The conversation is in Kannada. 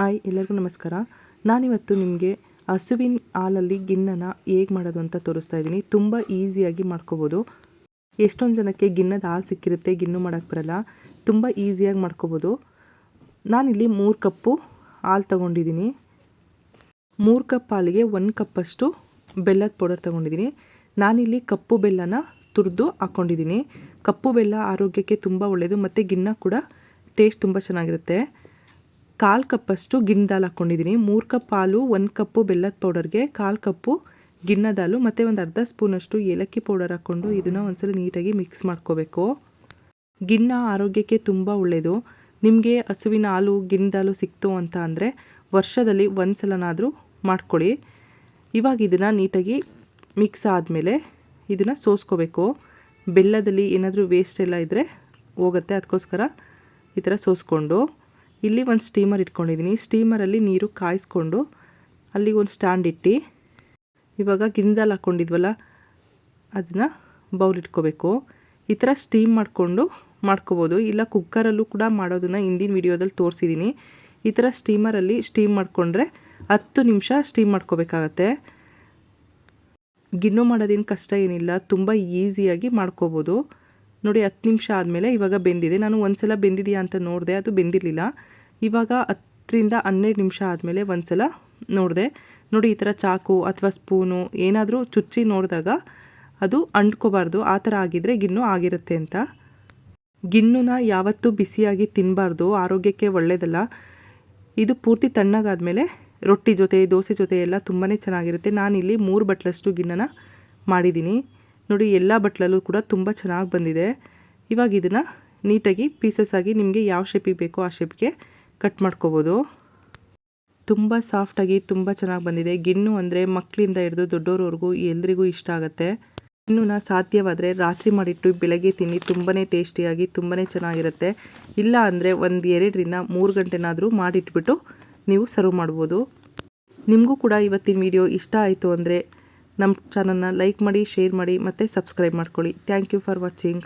ಹಾಯ್, ಎಲ್ಲರಿಗೂ ನಮಸ್ಕಾರ. ನಾನಿವತ್ತು ನಿಮಗೆ ಹಸುವಿನ ಹಾಲಲ್ಲಿ ಗಿನ್ನನ ಹೇಗೆ ಮಾಡೋದು ಅಂತ ತೋರಿಸ್ತಾ ಇದ್ದೀನಿ. ತುಂಬ ಈಸಿಯಾಗಿ ಮಾಡ್ಕೋಬೋದು. ಎಷ್ಟೊಂದು ಜನಕ್ಕೆ ಗಿನ್ನದ ಹಾಲು ಸಿಕ್ಕಿರುತ್ತೆ, ಗಿನ್ನು ಮಾಡೋಕ್ಕೆ ಬರಲ್ಲ. ತುಂಬ ಈಸಿಯಾಗಿ ಮಾಡ್ಕೋಬೋದು. ನಾನಿಲ್ಲಿ ಮೂರು ಕಪ್ಪು ಹಾಲು ತೊಗೊಂಡಿದ್ದೀನಿ. ಮೂರು ಕಪ್ ಹಾಲಿಗೆ ಒಂದು ಕಪ್ಪಷ್ಟು ಬೆಲ್ಲದ ಪೌಡರ್ ತೊಗೊಂಡಿದ್ದೀನಿ. ನಾನಿಲ್ಲಿ ಕಪ್ಪು ಬೆಲ್ಲನ ತುರಿದು ಹಾಕ್ಕೊಂಡಿದ್ದೀನಿ ಕಪ್ಪು ಬೆಲ್ಲ ಆರೋಗ್ಯಕ್ಕೆ ತುಂಬ ಒಳ್ಳೆಯದು ಮತ್ತು ಗಿನ್ನ ಕೂಡ ಟೇಸ್ಟ್ ತುಂಬ ಚೆನ್ನಾಗಿರುತ್ತೆ. ಕಾಲು ಕಪ್ಪಷ್ಟು ಗಿಣ್ಣದಾಲು ಹಾಕ್ಕೊಂಡಿದ್ದೀನಿ ಮೂರು ಕಪ್ ಹಾಲು, ಒಂದು ಕಪ್ಪು ಬೆಲ್ಲದ ಪೌಡರ್ಗೆ ಕಾಲು ಕಪ್ಪು ಗಿಣ್ಣದಾಲು ಮತ್ತು ಒಂದು ಅರ್ಧ ಸ್ಪೂನಷ್ಟು ಏಲಕ್ಕಿ ಪೌಡರ್ ಹಾಕ್ಕೊಂಡು ಇದನ್ನು ಒಂದ್ಸಲ ನೀಟಾಗಿ ಮಿಕ್ಸ್ ಮಾಡ್ಕೋಬೇಕು. ಗಿಣ್ಣ ಆರೋಗ್ಯಕ್ಕೆ ತುಂಬ ಒಳ್ಳೆಯದು ನಿಮಗೆ ಹಸುವಿನ ಹಾಲು ಗಿಣ್ಣದಾಲು ಸಿಕ್ತು ಅಂತ ಅಂದರೆ ವರ್ಷದಲ್ಲಿ ಒಂದು ಸಲನಾದರೂ ಮಾಡ್ಕೊಳ್ಳಿ ಇವಾಗ ಇದನ್ನು ನೀಟಾಗಿ ಮಿಕ್ಸ್ ಆದಮೇಲೆ ಇದನ್ನು ಸೋಸ್ಕೋಬೇಕು. ಬೆಲ್ಲದಲ್ಲಿ ಏನಾದರೂ ವೇಸ್ಟ್ ಎಲ್ಲ ಇದ್ದರೆ ಹೋಗುತ್ತೆ. ಅದಕ್ಕೋಸ್ಕರ ಈ ಥರ ಸೋಸ್ಕೊಂಡು ಇಲ್ಲಿ ಒಂದು ಸ್ಟೀಮರ್ ಇಟ್ಕೊಂಡಿದ್ದೀನಿ. ಸ್ಟೀಮರಲ್ಲಿ ನೀರು ಕಾಯಿಸ್ಕೊಂಡು ಅಲ್ಲಿ ಒಂದು ಸ್ಟ್ಯಾಂಡ್ ಇಟ್ಟು ಇವಾಗ ಗಿಣ್ಣದಲ್ಲಿ ಹಾಕ್ಕೊಂಡಿದ್ವಲ್ಲ, ಅದನ್ನು ಬೌಲ್ ಇಟ್ಕೋಬೇಕು. ಈ ಥರ ಸ್ಟೀಮ್ ಮಾಡಿಕೊಂಡು ಮಾಡ್ಕೋಬೋದು. ಇಲ್ಲ ಕುಕ್ಕರಲ್ಲೂ ಕೂಡ ಮಾಡೋದನ್ನು ಹಿಂದಿನ ವಿಡಿಯೋದಲ್ಲಿ ತೋರಿಸಿದ್ದೀನಿ ಈ ಥರ ಸ್ಟೀಮರಲ್ಲಿ ಸ್ಟೀಮ್ ಮಾಡಿಕೊಂಡ್ರೆ ಹತ್ತು ನಿಮಿಷ ಸ್ಟೀಮ್ ಮಾಡ್ಕೋಬೇಕಾಗತ್ತೆ. ಗಿಣ್ಣು ಮಾಡೋದೇನು ಕಷ್ಟ ಏನಿಲ್ಲ, ತುಂಬ ಈಸಿಯಾಗಿ ಮಾಡ್ಕೋಬೋದು. ನೋಡಿ ಹತ್ತು ನಿಮಿಷ ಆದಮೇಲೆ ಇವಾಗ ಬೆಂದಿದೆ. ನಾನು ಒಂದು ಸಲ ಬೆಂದಿದೆಯಾ ಅಂತ ನೋಡಿದೆ, ಅದು ಬೆಂದಿರಲಿಲ್ಲ. ಇವಾಗ ಹತ್ತರಿಂದ ಹನ್ನೆರಡು ನಿಮಿಷ ಆದಮೇಲೆ ಒಂದು ಸಲ ನೋಡಿದೆ. ನೋಡಿ ಈ ಥರ ಚಾಕು ಅಥವಾ ಸ್ಪೂನು ಏನಾದರೂ ಚುಚ್ಚಿ ನೋಡಿದಾಗ ಅದು ಅಂಟ್ಕೋಬಾರ್ದು. ಆ ಥರ ಆಗಿದ್ದರೆ ಗಿಣ್ಣು ಆಗಿರುತ್ತೆ ಅಂತ. ಗಿಣ್ಣುನ ಯಾವತ್ತೂ ಬಿಸಿಯಾಗಿ ತಿನ್ನಬಾರ್ದು ಆರೋಗ್ಯಕ್ಕೆ ಒಳ್ಳೆಯದಲ್ಲ ಇದು ಪೂರ್ತಿ ತಣ್ಣಗಾದಮೇಲೆ ರೊಟ್ಟಿ ಜೊತೆ, ದೋಸೆ ಜೊತೆ ಎಲ್ಲ ತುಂಬಾ ಚೆನ್ನಾಗಿರುತ್ತೆ. ನಾನಿಲ್ಲಿ ಮೂರು ಬಟ್ಲಷ್ಟು ಗಿಣ್ಣನ ಮಾಡಿದ್ದೀನಿ. ನೋಡಿ, ಎಲ್ಲ ಬಟ್ಲಲ್ಲೂ ಕೂಡ ತುಂಬ ಚೆನ್ನಾಗಿ ಬಂದಿದೆ. ಇವಾಗ ಇದನ್ನು ನೀಟಾಗಿ ಪೀಸಸ್ ಆಗಿ ನಿಮಗೆ ಯಾವ ಶೇಪಿಗೆ ಬೇಕೋ ಆ ಶೇಪ್ಗೆ ಕಟ್ ಮಾಡ್ಕೋಬೋದು. ತುಂಬ ಸಾಫ್ಟಾಗಿ ತುಂಬ ಚೆನ್ನಾಗಿ ಬಂದಿದೆ. ಗಿಣ್ಣು ಅಂದರೆ ಮಕ್ಕಳಿಂದ ಹಿಡಿದು ದೊಡ್ಡೋರವರೆಗೂ ಎಲ್ರಿಗೂ ಇಷ್ಟ ಆಗುತ್ತೆ. ಗಿಣ್ಣುನ ಸಾಧ್ಯವಾದರೆ ರಾತ್ರಿ ಮಾಡಿಟ್ಟು ಬೆಳಗ್ಗೆ ತಿನ್ನಿ ತುಂಬಾ ಟೇಸ್ಟಿಯಾಗಿ ತುಂಬಾ ಚೆನ್ನಾಗಿರುತ್ತೆ. ಇಲ್ಲ ಅಂದರೆ ಒಂದು ಎರಡರಿಂದ ಮೂರು ಗಂಟೆನಾದರೂ ಮಾಡಿಟ್ಬಿಟ್ಟು ನೀವು ಸರ್ವ್ ಮಾಡ್ಬೋದು. ನಿಮಗೂ ಕೂಡ ಇವತ್ತಿನ ವಿಡಿಯೋ ಇಷ್ಟ ಆಯಿತು ಅಂದರೆ ನಮ್ಮ ಚಾನಲ್ನ ಲೈಕ್ ಮಾಡಿ ಶೇರ್ ಮಾಡಿ ಮತ್ತು ಸಬ್ಸ್ಕ್ರೈಬ್ ಮಾಡ್ಕೊಳ್ಳಿ. Thank you for watching